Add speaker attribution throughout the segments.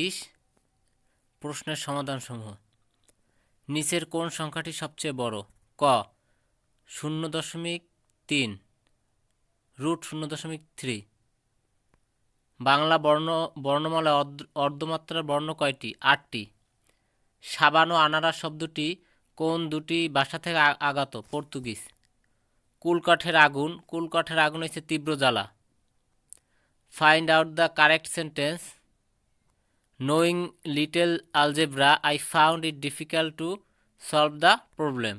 Speaker 1: বিশ প্রশ্নের সমাধানসমূহ। নিচের কোন সংখ্যাটি সবচেয়ে বড়? ক, শূন্য দশমিক তিন, রুট শূন্য দশমিক থ্রি। বাংলা বর্ণ, বর্ণমালায় অর্ধ- অর্ধমাত্রার বর্ণ কয়টি? আটটি। সাবান ও আনারা শব্দটি কোন দুটি ভাষা থেকে আগত? পর্তুগিজ। কুলকাঠের আগুন কুলকাঠের আগুন হচ্ছে তীব্র জ্বালা। Find out the correct sentence knowing little algebra I found it difficult to solve the problem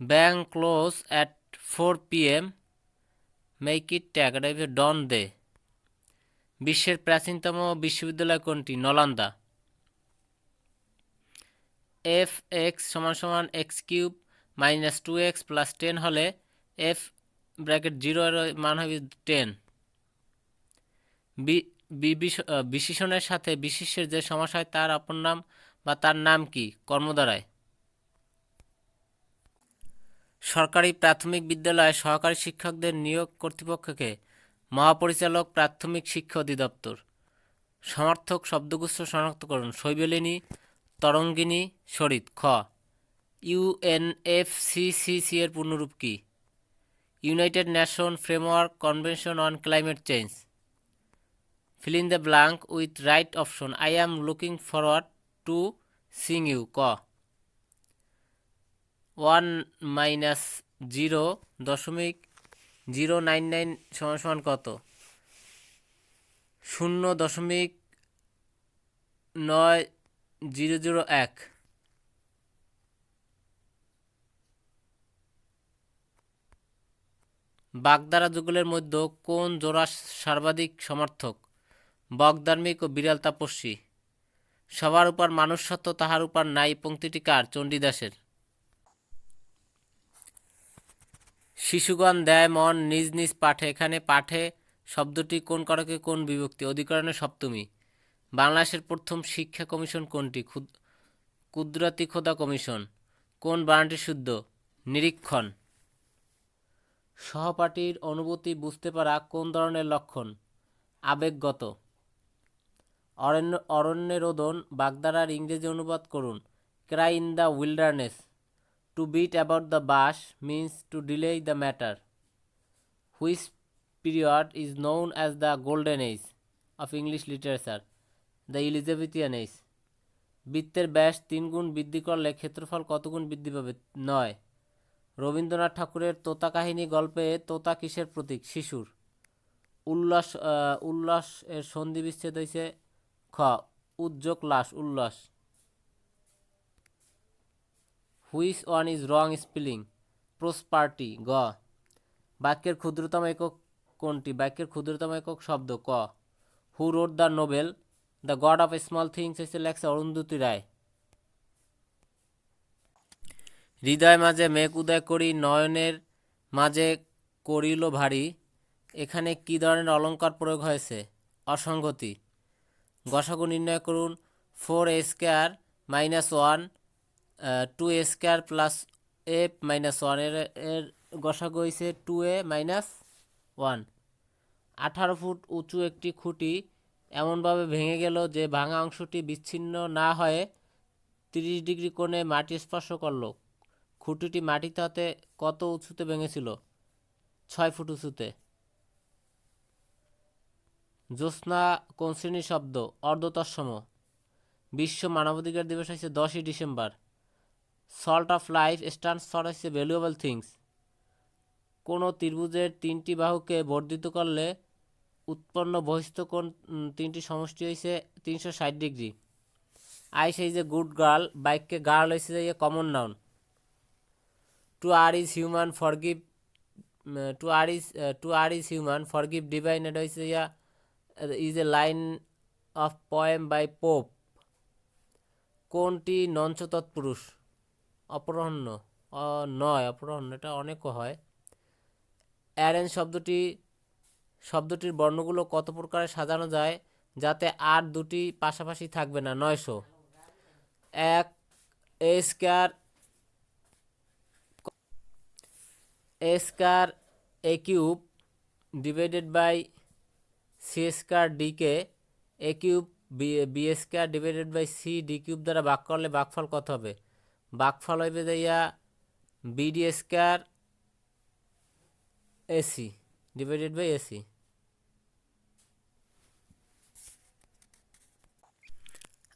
Speaker 1: bank close at four P M make it tag don't they বিশ্বের প্রাচীনতম বিশ্ববিদ্যালয় কোনটি? নলান্দা। এফ এক্স সমান সমান X cube minus two X plus ten হলে F bracket zero মান হবে ten বিশেষণের সাথে বিশেষের যে সমাস হয়, তার অপর নাম বা তার নাম কি? কর্মদ্বারায় সরকারি প্রাথমিক বিদ্যালয়ে সহকারী শিক্ষকদের নিয়োগ কর্তৃপক্ষকে মহাপরিচালক প্রাথমিক শিক্ষা অধিদপ্তর। সমর্থক শব্দগুচ্ছ শনাক্ত করুন শৈবলিনী, তরঙ্গিনী শরিত খ। ইউএনএফসিসিসি এর পূর্ণরূপ কি? United Nation Framework Convention on Climate Change. Fill in the blank with right option. I am looking forward to seeing you ক ওয়ান মাইনাস জিরো দশমিক জিরো নাইন নাইন সমান সমান কত? শূন্য দশমিক নয় জিরো জিরো এক। বাগদারা যুগলের মধ্যে কোন জোড়া সর্বাধিক সমর্থক? বগধার্মিক ও বিড়াল তাপস্বী। সবার উপর মানুষ তাহার উপর নাই পংক্তিটি কার? চণ্ডীদাসের। শিশুগণ দেয় মন নিজ নিজ পাঠে। এখানে পাঠে শব্দটি কোন করকে কোন বিভক্তি? অধিকরণে সপ্তমী। বাংলাদেশের প্রথম শিক্ষা কমিশন কোনটি? কুদরতি খোদা কমিশন। কোন বানানটি শুদ্ধ? নিরীক্ষণ। সহপাঠীর অনুভূতি বুঝতে পারা কোন ধরনের লক্ষণ? আবেগগত। অরণ্য অরণ্যে রোদন বাগদারার ইংরেজি অনুবাদ করুন। Cry in the wilderness. To beat about the bush means to delay the matter. Which period is known as the golden age of English literature, the Elizabethan age. বৃত্তের ব্যাস তিন গুণ বৃদ্ধি করলে ক্ষেত্রফল কত গুণ বৃদ্ধি পাবে? নয়। রবীন্দ্রনাথ ঠাকুরের তোতা কাহিনী গল্পে তোতা কিসের প্রতীক? শিশুর। উল্লাস উল্লাস এর সন্ধি বিচ্ছেদ হয়েছে খ উদ্যোগ লাস উল্লাস। Which one is wrong spelling prosperity, গ। বাক্যের ক্ষুদ্রতম একক কোনটি? বাক্যের ক্ষুদ্রতম একক শব্দ, ক। Who wrote the novel? The God of Small Things এসে লেখছে অরুন্ধতী রায়। হৃদয় মাঝে মেঘ উদয় করি, নয়নের মাঝে করিল ভারী। এখানে কি ধরনের অলঙ্কার প্রয়োগ হয়েছে? অসঙ্গতি। গসাগু নির্ণয় করুন। Four A square minus one two A square plus A minus ওয়ানের এর গসাগু হয়েছে টু এ মাইনাস ওয়ান আঠারো ফুট উঁচু একটি খুঁটি এমনভাবে ভেঙে গেল যে ভাঙা অংশটি বিচ্ছিন্ন না হয়ে তিরিশ ডিগ্রি কোণে মাটি স্পর্শ করল। খুঁটিটি মাটিতে কত উঁচুতে ভেঙেছিল? ছয় ফুট উঁচুতে। জ্যোৎস্না কোন শ্রেণির শব্দ, অর্ধতৎসম। বিশ্ব মানবাধিকার দিবস হচ্ছে দশই December. Salt of life stands for হচ্ছে ভ্যালুয়েবল থিংস। কোনো ত্রিভুজের তিনটি বাহুকে বর্ধিত করলে উৎপন্ন বহিস্থ কোণ তিনটি সমষ্টি হয়েছে তিনশো ষাট degree. Ice is a good girl, বাইককে girl হয়েছে যে common noun. To err is human forgive to err is to err is human forgive divine এটা হয়েছে yeah is a line of poem by Pope কোনটি নঞ্চ তৎপুরুষ অপরাহ্ন নয় অপরাহ্ন এটা অনেকও হয়। অ্যারেঞ্জ শব্দটি, শব্দটির বর্ণগুলো কত প্রকারে সাজানো যায় যাতে আর দুটি পাশাপাশি থাকবে না? নয়শো। এক, a square a square, a cube, divided by c square decay a cube b b square divided by c d cube দ্বারা ভাগ করলে ভাগফল কত হবে? ভাগফল হইবে যাইয়া bd square ac divided by ac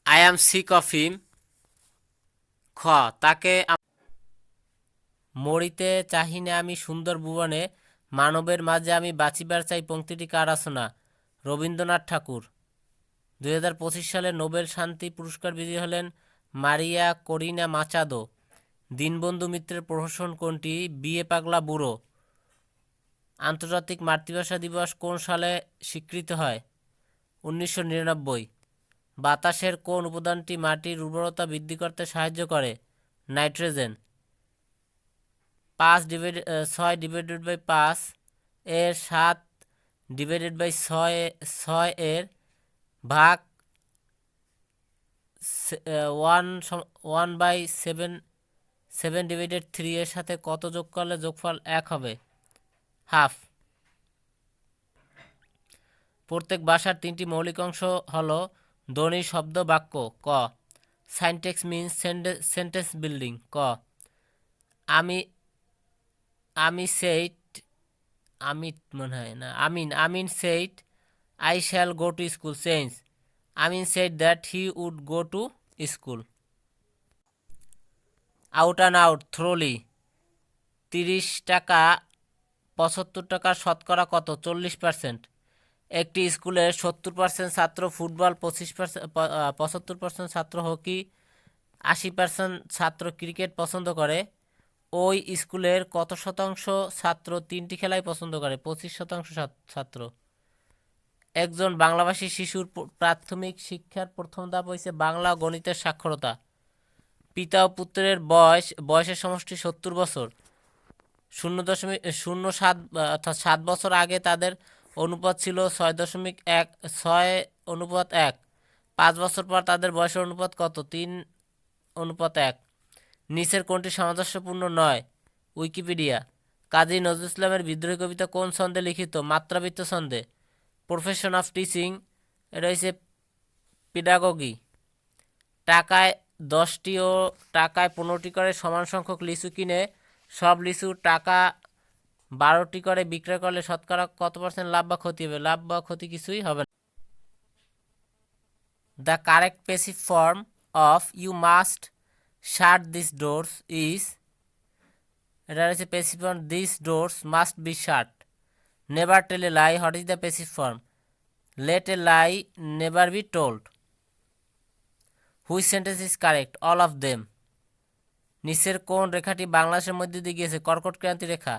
Speaker 1: I am sick of খ, তাকে মরিতে চাহিনে আমি সুন্দর ভুবনে, মানবের মাঝে আমি বাঁচিবার চাই পংক্তিটি কার রচনা রবীন্দ্রনাথ ঠাকুর। দুই হাজার পঁচিশ সালে নোবেল শান্তি পুরস্কার বিজয়ী হলেন মারিয়া করিনা মাচাদো। দীনবন্ধু মিত্রের প্রহসন কোনটি? বিয়ে পাগলা বুড়ো। আন্তর্জাতিক মাতৃভাষা দিবস কোন সালে স্বীকৃত হয়? উনিশশো নিরানব্বই। বাতাসের কোন উপাদানটি মাটির উর্বরতা বৃদ্ধি করতে সাহায্য করে? নাইট্রোজেন। পাঁচ ডিভাইড ছয় ডিভাইডেড বাই পাঁচ, এর সাত ডিভাইডেড বাই ছয় ছয় এর ভাগ one one by seven seven divided three এর সাথে কত যোগ করলে যোগফল এক হবে? হাফ প্রত্যেক ভাষার তিনটি মৌলিক অংশ হলো ধ্বনি, শব্দ, বাক্য, ক। সাইনটেক্স মিনস সেন্টেন্স বিল্ডিং ক। আমি আমি সেইট আমি মনে হয় না, Amin Amin said I shall go to school change Amin said that he would go to school out and out thoroughly তিরিশ টাকা, পঁচাত্তর টাকার শতকরা কত? চল্লিশ পার্সেন্ট একটি স্কুলের সত্তর পার্সেন্ট ছাত্র, ফুটবল পঁচিশ পার্সেন্ট পঁচাত্তর পার্সেন্ট ছাত্র, হকি আশি পার্সেন্ট ছাত্র, ক্রিকেট পছন্দ করে। ওই স্কুলের কত শতাংশ ছাত্র তিনটি খেলাই পছন্দ করে? পঁচিশ শতাংশ ছাত্র। একজন বাংলাভাষী শিশুর প্রাথমিক শিক্ষার প্রথম ধাপ হয়েছে বাংলা গণিতের সাক্ষরতা। পিতা ও পুত্রের বয়স, বয়সের সমষ্টি সত্তর বছর। শূন্য দশমিক, শূন্য সাত, অর্থাৎ সাত বছর আগে তাদের অনুপাত ছিল ছয় দশমিক এক, ছয় অনুপাত এক। পাঁচ বছর পর তাদের বয়সের অনুপাত কত? তিন অনুপাত এক। নিচের কোনটি সামঞ্জস্যপূর্ণ নয়? উইকিপিডিয়া। কাজী নজরুল ইসলামের বিদ্রোহী কবিতা কোন ছন্দে লিখিত? মাত্রাবৃত্ত ছন্দে। প্রফেশন অফ টিচিং হচ্ছে পিডাগগি। টাকায় দশটি ও টাকায় পনেরোটি করে সমান সংখ্যক লিচু কিনে সব লিচু টাকা বারোটি করে বিক্রয় করলে শতকরা কত পার্সেন্ট লাভ বা ক্ষতি হবে? লাভ বা ক্ষতি কিছুই হবে না। The correct passive form of you must shut this doors is এটা হচ্ছে passive form this doors must be shut never tell a lie what is the passive form let a lie never be told which sentence is correct all of them নিচের কোন রেখাটি বাংলাদেশের মধ্যে দিয়ে গিয়েছে? কর্কট ক্রান্তি রেখা।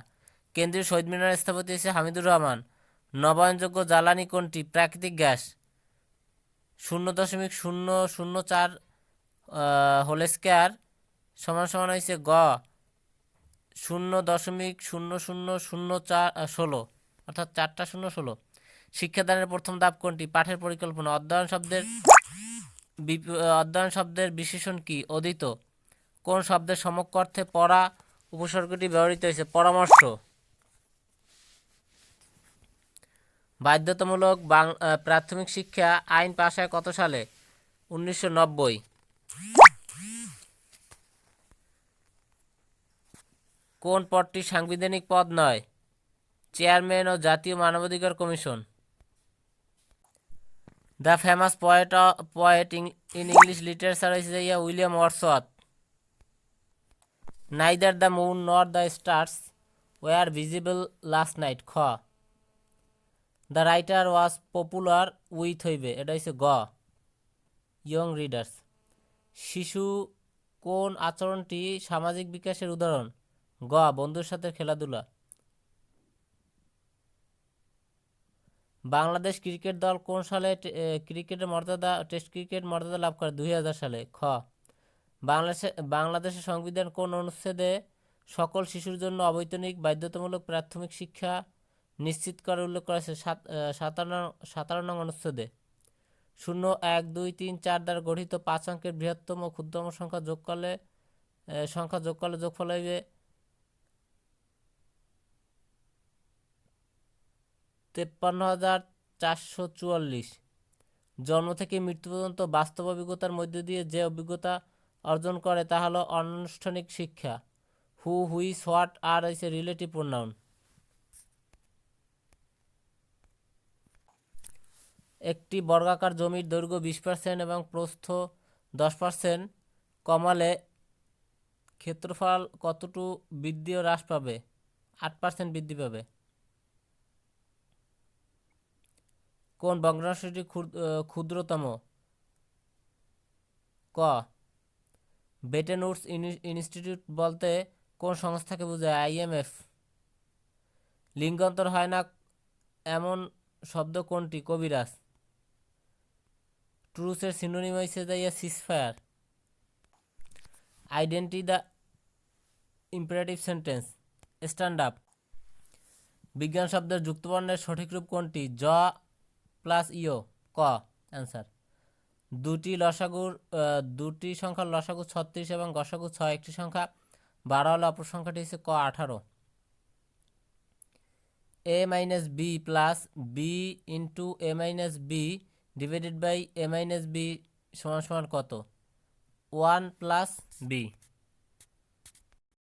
Speaker 1: কেন্দ্রীয় শহীদ মিনার স্থপতি হচ্ছে হামিদুর রহমান। নবায়নযোগ্য জ্বালানি কোনটি? প্রাকৃতিক গ্যাস। শূন্য দশমিক শূন্য শূন্য চার হোল স্কোয়ার সমান সমান হয়েছে গ, শূন্য দশমিক শূন্য শূন্য শূন্য চার ষোলো, অর্থাৎ চারটা শূন্য ষোলো। শিক্ষাদানের প্রথম ধাপ কোনটি? পাঠের পরিকল্পনা। অধ্যয়ন শব্দের অধ্যয়ন শব্দের বিশেষণ কি? অদিত কোন শব্দের সমক্ষ অর্থে পড়া উপসর্গটি ব্যবহৃত হয়েছে? পরামর্শ। বাধ্যতামূলক বাং প্রাথমিক শিক্ষা আইন পাশ হয় কত সালে? উনিশশো নব্বই। কোন পদটি সাংবিধানিক পদ নয়? চেয়ারম্যান ও জাতীয় মানবাধিকার commission. The famous poet poet in English literature হচ্ছে yeah William Wordsworth neither the moon nor the stars were visible last night, খ। The writer was popular with হইবে, এটা হচ্ছে গ। Young readers. শিশু কোন আচরণটি সামাজিক বিকাশের উদাহরণ? গ, বন্ধুর সাথে খেলাধুলা। বাংলাদেশ ক্রিকেট দল কোন সালে ক্রিকেটের মর্যাদা, টেস্ট ক্রিকেট মর্যাদা লাভ করে? দুই হাজার সালে। খ, বাংলাদেশে, বাংলাদেশের সংবিধান কোন অনুচ্ছেদে সকল শিশুর জন্য অবৈতনিক, বাধ্যতামূলক, প্রাথমিক শিক্ষা নিশ্চিত করে উল্লেখ করা আছে সাত সাতান্ন নং অনুচ্ছেদে। শূন্য, এক, দুই, তিন, চার দ্বারা গঠিত পাঁচ অঙ্কের বৃহত্তম ক্ষুদ্রতম সংখ্যা যোগ করলে সংখ্যা যোগ করলে যোগফল হইবে তেপ্পান্ন হাজার চারশো চুয়াল্লিশ। জন্ম থেকে মৃত্যু পর্যন্ত বাস্তব অভিজ্ঞতার মধ্য দিয়ে যে অভিজ্ঞতা অর্জন করে তা হলো অনানুষ্ঠানিক শিক্ষা। হু হুইস হোয়াট আর হইছে রিলেটিভ প্রোনাউন। একটি বর্গাকার জমির দৈর্ঘ্য বিশ পার্সেন্ট এবং প্রস্থ দশ পার্সেন্ট। কমালে ক্ষেত্রফল কতটুকু বৃদ্ধি ও হ্রাস পাবে? আট পার্সেন্ট বৃদ্ধি পাবে। কোন ভগ্নাংশটি ক্ষুদ- ক্ষুদ্রতম? ক বেটেন উডস ইনস্টিটিউট বলতে কোন সংস্থাকে বোঝায়? আইএমএফ লিঙ্গান্তর হয় না এমন শব্দ কোনটি? কবিরাজ। ট্রুসের সিনোনিম হয়েছে যাইয়া ceasefire. Identify the imperative sentence, stand up. বিজ্ঞান শব্দের যুক্তবর্ণের সঠিক রূপ কোনটি? জ প্লাস ইও, ক? অ্যান্সার। দুটি লসাগুর দুটি সংখ্যার লসাগু ছত্রিশ এবং গসাগু ছয়, একটি সংখ্যা। বারো হলে অপর সংখ্যাটি হচ্ছে ক, আঠারো। A minus b plus b into a minus b divided by a minus b সমান সমান কত? One plus b.